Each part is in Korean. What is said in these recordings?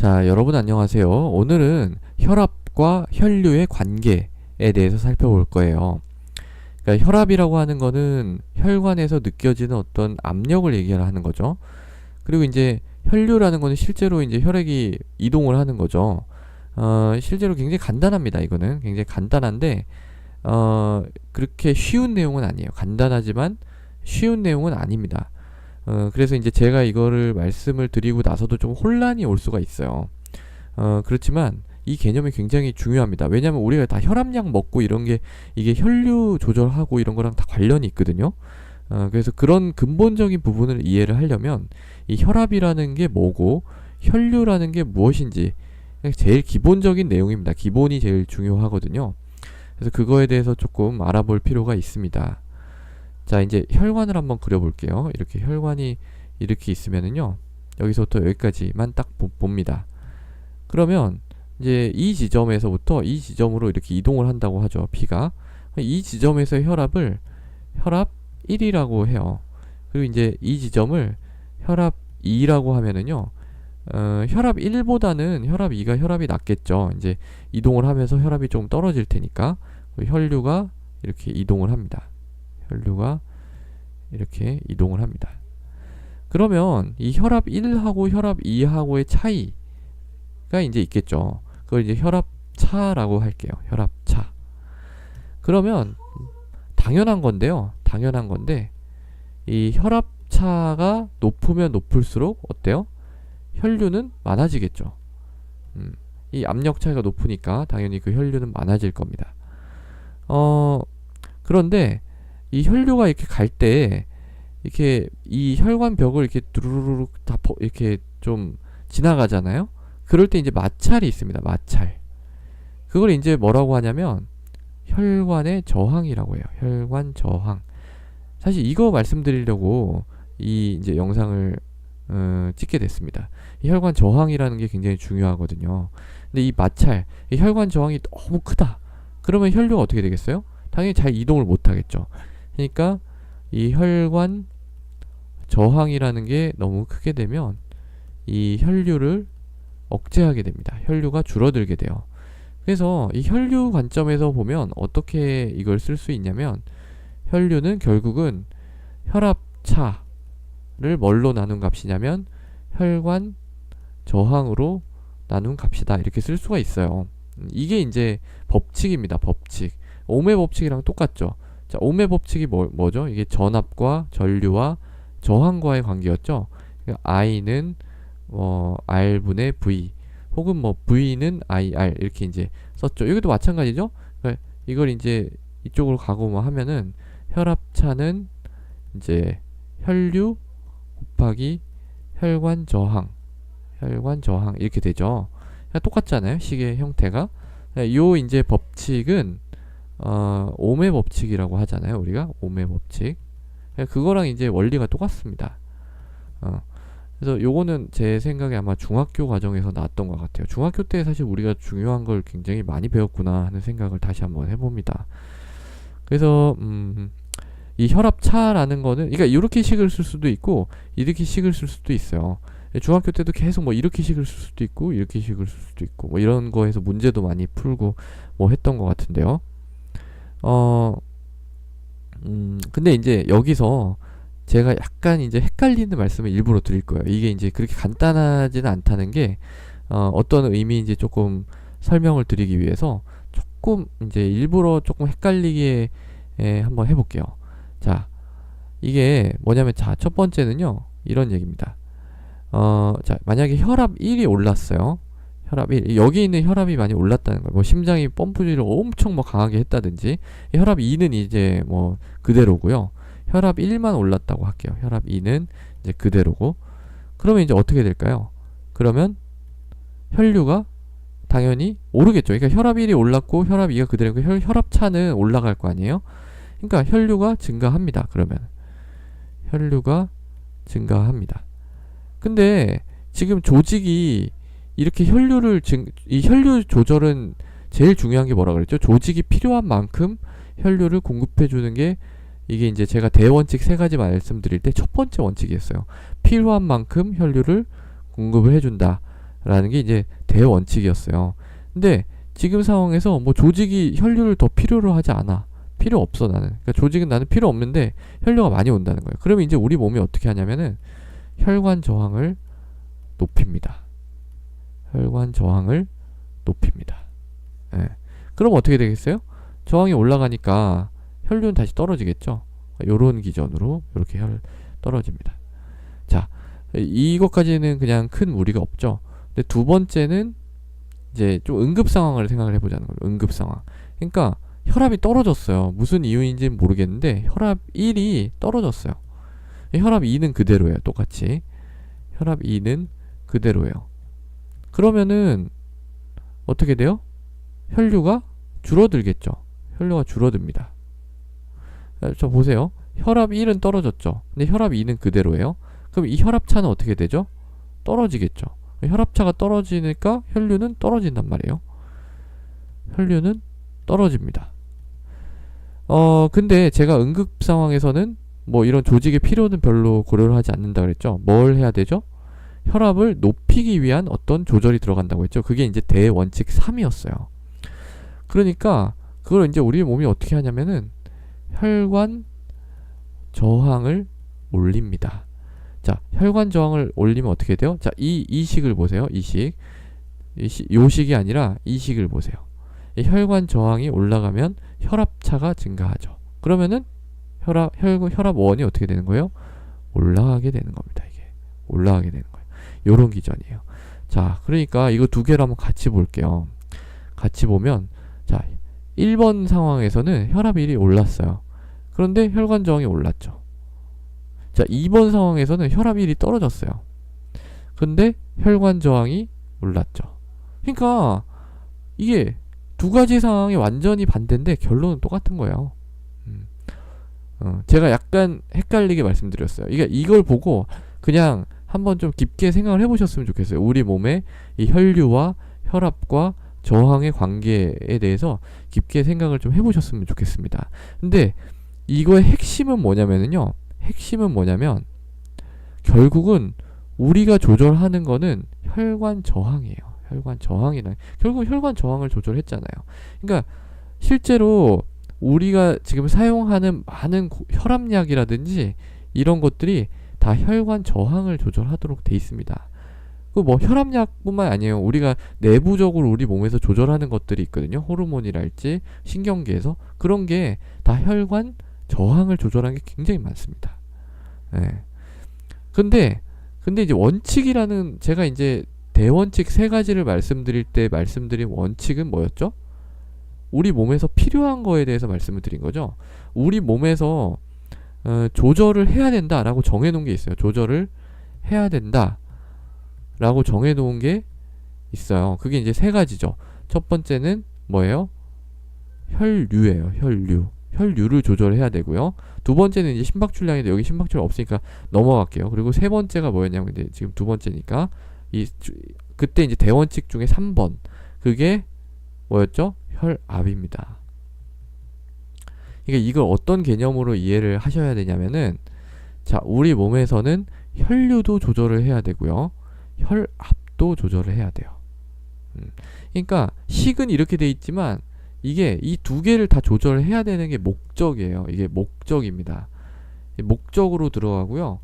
자, 여러분 안녕하세요. 오늘은 혈압과 혈류의 관계에 대해서 살펴볼 거예요. 그러니까 혈압이라고 하는 거는 혈관에서 느껴지는 어떤 압력을 얘기하는 거죠. 그리고 이제 혈류라는 거는 실제로 이제 혈액이 이동을 하는 거죠. 어, 실제로 굉장히 간단합니다. 이거는 굉장히 간단한데 어, 그렇게 쉬운 내용은 아니에요. 간단하지만 쉬운 내용은 아닙니다. 어, 그래서 이제 제가 이거를 말씀을 드리고 나서도 좀 혼란이 올 수가 있어요. 어, 그렇지만 이 개념이 굉장히 중요합니다. 왜냐하면 우리가 다 혈압약 먹고 이런 게 이게 혈류 조절하고 이런 거랑 다 관련이 있거든요. 어, 그래서 그런 근본적인 부분을 이해를 하려면 이 혈압이라는 게 뭐고 혈류라는 게 무엇인지 제일 기본적인 내용입니다. 기본이 제일 중요하거든요. 그래서 그거에 대해서 조금 알아볼 필요가 있습니다. 자, 이제 혈관을 한번 그려볼게요. 이렇게 혈관이 이렇게 있으면은요. 여기서부터 여기까지만 딱 봅니다. 그러면 이제 이 지점에서부터 이 지점으로 이렇게 이동을 한다고 하죠. 피가. 이 지점에서 혈압을 혈압 1이라고 해요. 그리고 이제 이 지점을 혈압 2라고 하면은요. 어, 혈압 1보다는 혈압 2가 혈압이 낮겠죠. 이제 이동을 하면서 혈압이 좀 떨어질 테니까 혈류가 이렇게 이동을 합니다. 혈류가 이렇게 이동을 합니다. 그러면 이 혈압 1하고 혈압 2하고의 차이가 이제 있겠죠. 그걸 이제 혈압차라고 할게요. 혈압차. 그러면 당연한 건데요. 당연한 건데 이 혈압차가 높으면 높을수록 어때요? 혈류는 많아지겠죠. 음, 이 압력 차이가 높으니까 당연히 그 혈류는 많아질 겁니다. 어, 그런데 이 혈류가 이렇게 갈 때 이렇게 이 혈관 벽을 이렇게 두루루룩 다 이렇게 좀 지나가잖아요. 그럴 때 이제 마찰이 있습니다. 마찰. 그걸 이제 뭐라고 하냐면 혈관의 저항이라고 해요. 혈관 저항. 사실 이거 말씀드리려고 이 이제 영상을 어, 찍게 됐습니다. 이 혈관 저항이라는 게 굉장히 중요하거든요. 근데 이 마찰, 이 혈관 저항이 너무 크다. 그러면 혈류가 어떻게 되겠어요? 당연히 잘 이동을 못 하겠죠. 그러니까 이 혈관 저항이라는 게 너무 크게 되면 이 혈류를 억제하게 됩니다. 혈류가 줄어들게 돼요. 그래서 이 혈류 관점에서 보면 어떻게 이걸 쓸 수 있냐면 혈류는 결국은 혈압차를 뭘로 나눈 값이냐면 혈관 저항으로 나눈 값이다. 이렇게 쓸 수가 있어요. 이게 이제 법칙입니다. 법칙. 오메 법칙이랑 똑같죠. 자, 오메 법칙이 뭐, 뭐죠? 이게 전압과 전류와 저항과의 관계였죠. 그러니까 I는 어, R분의 V 혹은 뭐 V는 IR 이렇게 이제 썼죠. 여기도 마찬가지죠. 그러니까 이걸 이제 이쪽으로 가고 뭐 하면은 혈압차는 이제 혈류 곱하기 혈관 저항 혈관 저항 이렇게 되죠. 똑같잖아요. 시계 형태가. 요 이제 법칙은 어, 오메 법칙이라고 하잖아요. 우리가 오메 법칙. 그거랑 이제 원리가 똑같습니다. 어, 그래서 요거는 제 생각에 아마 중학교 과정에서 나왔던 것 같아요. 중학교 때 사실 우리가 중요한 걸 굉장히 많이 배웠구나 하는 생각을 다시 한번 해봅니다. 그래서 음, 이 혈압차라는 거는 그러니까 이렇게 식을 쓸 수도 있고 이렇게 식을 쓸 수도 있어요. 중학교 때도 계속 뭐 이렇게 식을 쓸 수도 있고 이렇게 식을 쓸 수도 있고 뭐 이런 거에서 문제도 많이 풀고 뭐 했던 것 같은데요. 어, 음, 근데 이제 여기서 제가 약간 이제 헷갈리는 말씀을 일부러 드릴 거예요. 이게 이제 그렇게 간단하지는 않다는 게, 어, 어떤 의미인지 조금 설명을 드리기 위해서 조금 이제 일부러 조금 헷갈리게 에, 한번 해볼게요. 자, 이게 뭐냐면, 자, 첫 번째는요, 이런 얘기입니다. 어, 자, 만약에 혈압 1이 올랐어요. 혈압이 여기 있는 혈압이 많이 올랐다는 거예요. 뭐 심장이 펌프질을 엄청 뭐 강하게 했다든지 혈압 2는 이제 뭐 그대로고요. 혈압 1만 올랐다고 할게요. 혈압 2는 이제 그대로고 그러면 이제 어떻게 될까요? 그러면 혈류가 당연히 오르겠죠. 그러니까 혈압 1이 올랐고 혈압 2가 그대로고 혈, 혈압 차는 올라갈 거 아니에요? 그러니까 혈류가 증가합니다. 그러면 혈류가 증가합니다. 근데 지금 조직이 이렇게 혈류를 증, 이 혈류 조절은 제일 중요한 게 뭐라 그랬죠? 조직이 필요한 만큼 혈류를 공급해 주는 게 이게 이제 제가 대원칙 세 가지 말씀드릴 때 첫 번째 원칙이었어요. 필요한 만큼 혈류를 공급을 해준다. 라는 게 이제 대원칙이었어요. 근데 지금 상황에서 뭐 조직이 혈류를 더 필요로 하지 않아. 필요 없어 나는. 그러니까 조직은 나는 필요 없는데 혈류가 많이 온다는 거예요. 그러면 이제 우리 몸이 어떻게 하냐면은 혈관 저항을 높입니다. 혈관 저항을 높입니다. 예. 그럼 어떻게 되겠어요? 저항이 올라가니까 혈류는 다시 떨어지겠죠. 요런 기전으로 이렇게 혈 떨어집니다. 자, 이것까지는 그냥 큰 무리가 없죠. 근데 두 번째는 이제 좀 응급 상황을 생각을 해보자는 거예요. 응급 상황. 그러니까 혈압이 떨어졌어요. 무슨 이유인지는 모르겠는데 혈압 1이 떨어졌어요. 혈압 2는 그대로예요. 똑같이. 혈압 2는 그대로예요. 그러면은 어떻게 돼요? 혈류가 줄어들겠죠. 혈류가 줄어듭니다. 자, 보세요. 혈압 1은 떨어졌죠. 근데 혈압 2는 그대로예요. 그럼 이 혈압차는 어떻게 되죠? 떨어지겠죠. 혈압차가 떨어지니까 혈류는 떨어진단 말이에요. 혈류는 떨어집니다. 어, 근데 제가 응급 상황에서는 뭐 이런 조직의 필요는 별로 고려를 하지 않는다 그랬죠. 뭘 해야 되죠? 혈압을 높이기 위한 어떤 조절이 들어간다고 했죠. 그게 이제 대원칙 3이었어요. 그러니까 그걸 이제 우리 몸이 어떻게 하냐면은 혈관 저항을 올립니다. 자, 혈관 저항을 올리면 어떻게 돼요? 자, 이 이 식을 보세요. 이 식. 이식 요식이 아니라 이 식을 보세요. 이 혈관 저항이 올라가면 혈압차가 증가하죠. 그러면은 혈압 혈, 혈압 원이 어떻게 되는 거예요? 올라가게 되는 겁니다. 이게 올라가게 되는 거예요. 요런 기전이에요. 자, 그러니까 이거 두 개를 한번 같이 볼게요. 같이 보면 자, 1번 상황에서는 혈압 1이 올랐어요. 그런데 혈관 저항이 올랐죠. 자, 2번 상황에서는 혈압 1이 떨어졌어요. 근데 혈관 저항이 올랐죠. 그러니까 이게 두 가지 상황이 완전히 반대인데 결론은 똑같은 거예요. 음. 어, 제가 약간 헷갈리게 말씀드렸어요. 이게 이걸 보고 그냥 한번 좀 깊게 생각을 해보셨으면 좋겠어요. 우리 몸의 이 혈류와 혈압과 저항의 관계에 대해서 깊게 생각을 좀 해보셨으면 좋겠습니다. 근데 이거의 핵심은 뭐냐면요. 핵심은 뭐냐면 결국은 우리가 조절하는 거는 혈관 저항이에요. 혈관 저항이란 결국 혈관 저항을 조절했잖아요. 그러니까 실제로 우리가 지금 사용하는 많은 고, 혈압약이라든지 이런 것들이 다 혈관 저항을 조절하도록 돼 있습니다. 그 뭐 혈압약뿐만 아니에요. 우리가 내부적으로 우리 몸에서 조절하는 것들이 있거든요. 호르몬이랄지 신경계에서 그런 게 다 혈관 저항을 조절하는 게 굉장히 많습니다. 예. 근데 근데 이제 원칙이라는 제가 이제 대원칙 세 가지를 말씀드릴 때 말씀드린 원칙은 뭐였죠? 우리 몸에서 필요한 거에 대해서 말씀을 드린 거죠. 우리 몸에서 어, 조절을 해야 된다라고 정해놓은 게 있어요. 조절을 해야 된다라고 정해놓은 게 있어요. 그게 이제 세 가지죠. 첫 번째는 뭐예요? 혈류예요. 혈류. 혈류를 조절해야 되고요. 두 번째는 이제 심박출량인데 여기 심박출 없으니까 넘어갈게요. 그리고 세 번째가 뭐였냐면 이제 지금 두 번째니까 이 그때 이제 대원칙 중에 3번 그게 뭐였죠? 혈압입니다. 그러니까 이걸 어떤 개념으로 이해를 하셔야 되냐면은 자 우리 몸에서는 혈류도 조절을 해야 되고요. 혈압도 조절을 해야 돼요. 음. 그러니까 식은 이렇게 돼 있지만 이게 이 두 개를 다 조절해야 되는 게 목적이에요. 이게 목적입니다. 목적으로 들어가고요.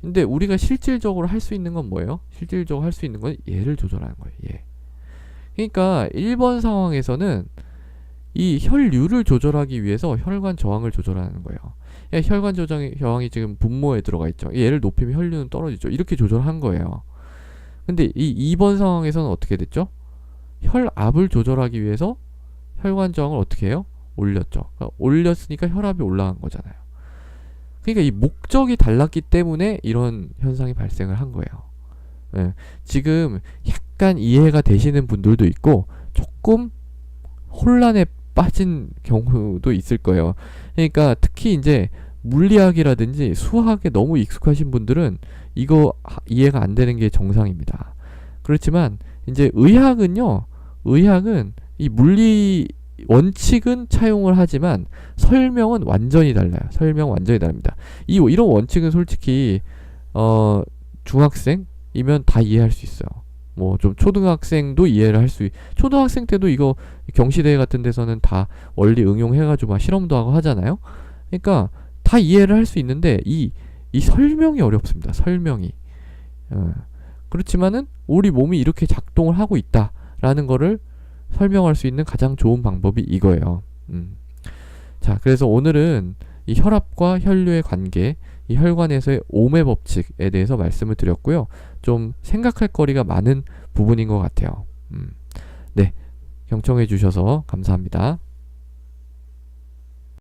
근데 우리가 실질적으로 할 수 있는 건 뭐예요? 실질적으로 할 수 있는 건 얘를 조절하는 거예요. 얘. 그러니까 1번 상황에서는 이 혈류를 조절하기 위해서 혈관 저항을 조절하는 거예요. 혈관 저장이, 저항이 지금 분모에 들어가 있죠. 얘를 높이면 혈류는 떨어지죠. 이렇게 조절한 거예요. 근데 이 2번 상황에서는 어떻게 됐죠? 혈압을 조절하기 위해서 혈관 저항을 어떻게 해요? 올렸죠. 그러니까 올렸으니까 혈압이 올라간 거잖아요. 그러니까 이 목적이 달랐기 때문에 이런 현상이 발생을 한 거예요. 예, 지금 약간 이해가 되시는 분들도 있고 조금 혼란에 빠진 경우도 있을 거예요. 그러니까 특히 이제 물리학이라든지 수학에 너무 익숙하신 분들은 이거 이해가 안 되는 게 정상입니다. 그렇지만 이제 의학은요, 의학은 이 물리 원칙은 차용을 하지만 설명은 완전히 달라요. 설명 완전히 다릅니다. 이 이런 원칙은 솔직히 어 중학생이면 다 이해할 수 있어요. 뭐 좀 초등학생도 이해를 할 수, 초등학생 때도 이거 경시대회 같은 데서는 다 원리 응용해가지고 막 실험도 하고 하잖아요. 그러니까 다 이해를 할 수 있는데 이, 이 설명이 어렵습니다. 설명이. 어, 그렇지만은 우리 몸이 이렇게 작동을 하고 있다라는 거를 설명할 수 있는 가장 좋은 방법이 이거예요. 음. 자, 그래서 오늘은 이 혈압과 혈류의 관계, 이 혈관에서의 오매 법칙에 대해서 말씀을 드렸고요. 좀 생각할 거리가 많은 부분인 것 같아요. 음. 네. 경청해 주셔서 감사합니다.